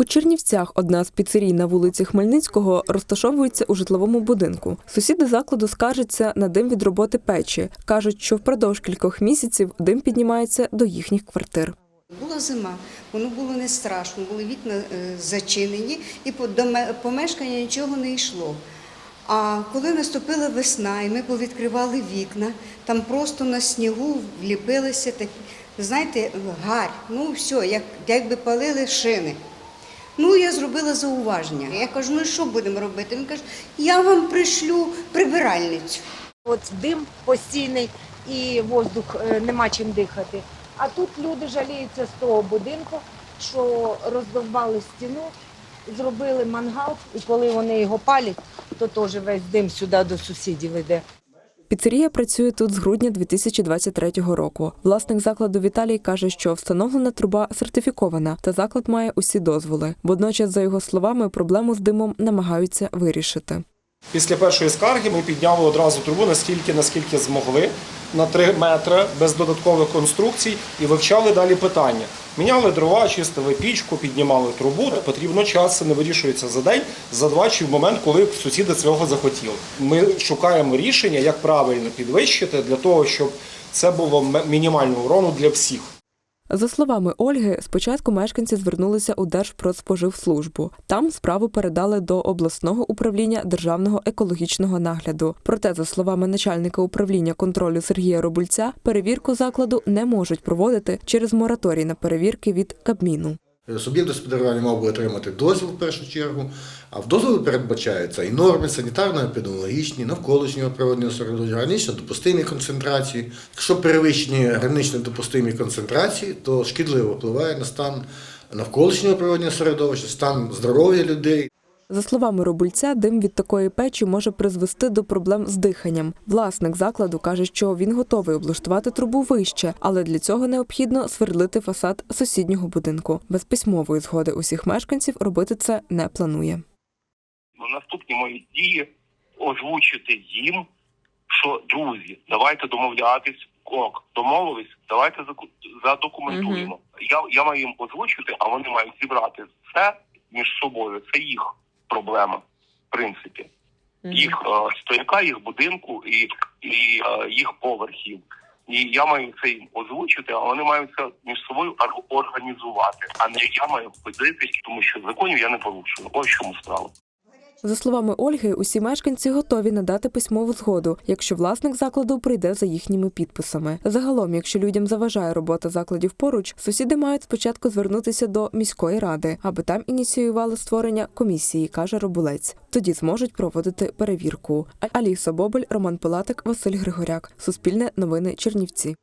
У Чернівцях одна з піцерій на вулиці Хмельницького розташовується у житловому будинку. Сусіди закладу скаржаться на дим від роботи печі. кажуть, що впродовж кількох місяців дим піднімається до їхніх квартир. Була зима, воно було не страшно, були вікна е, зачинені і до помешкання нічого не йшло. А коли наступила весна, і ми повідкривали вікна, там просто на снігу вліпилися такі, знаєте, гарь. Ну все, як, якби палили шини. Ну, я зробила зауваження. Я кажу, ну що будемо робити? Він каже, я вам пришлю прибиральницю. От дим постійний і воздух е, нема чим дихати. А тут люди жаліються з того будинку, що роздовбали стіну, зробили мангал, і коли вони його палять, то теж весь дим сюди до сусідів йде. Піцерія працює тут з грудня 2023 року. Власник закладу Віталій каже, що встановлена труба сертифікована та заклад має усі дозволи. Водночас, за його словами, проблему з димом намагаються вирішити. Після першої скарги ми підняли одразу трубу настільки, наскільки змогли, на 3 метри без додаткових конструкцій і вивчали далі питання. Міняли дрова, чистили пічку, піднімали трубу. Потрібно час, це не вирішується за день, за два чи в момент, коли сусіди цього захотіли. Ми шукаємо рішення, як правильно підвищити для того, щоб це було мінімального урону для всіх. За словами Ольги, спочатку мешканці звернулися у Держпродспоживслужбу. Там справу передали до обласного управління державного екологічного нагляду. Проте, за словами начальника управління контролю Сергія Робульця, перевірку закладу не можуть проводити через мораторій на перевірки від Кабміну. Суб'єкт господарювання мав би отримати дозвіл в першу чергу, а в дозволі передбачаються і норми санітарно-епідеміологічні, навколишнього природнього середовища, гранично допустимі концентрації. Якщо перевищені гранично допустимі концентрації, то шкідливо впливає на стан навколишнього природнього середовища, стан здоров'я людей. За словами Робульця, дим від такої печі може призвести до проблем з диханням. Власник закладу каже, що він готовий облаштувати трубу вище, але для цього необхідно свердлити фасад сусіднього будинку. Без письмової згоди усіх мешканців робити це не планує. Ну, наступні мої дії озвучити їм, що друзі, давайте домовлятись. Ок, домовились, давайте задокументуємо. Я, я маю їм озвучити, а вони мають зібрати все між собою. Це їх проблема, в принципі. Їх е, стояка, їх будинку і, і е, їх поверхів. І я маю це їм озвучити, а вони мають це між собою ор- організувати, а не я маю ходити, тому що законів я не порушую. Ось чому справа. За словами Ольги, усі мешканці готові надати письмову згоду, якщо власник закладу прийде за їхніми підписами. Загалом, якщо людям заважає робота закладів поруч, сусіди мають спочатку звернутися до міської ради, аби там ініціювали створення комісії, каже Робулець. Тоді зможуть проводити перевірку. Аліса Бобель, Роман Пилатик, Василь Григоряк. Суспільне новини Чернівці.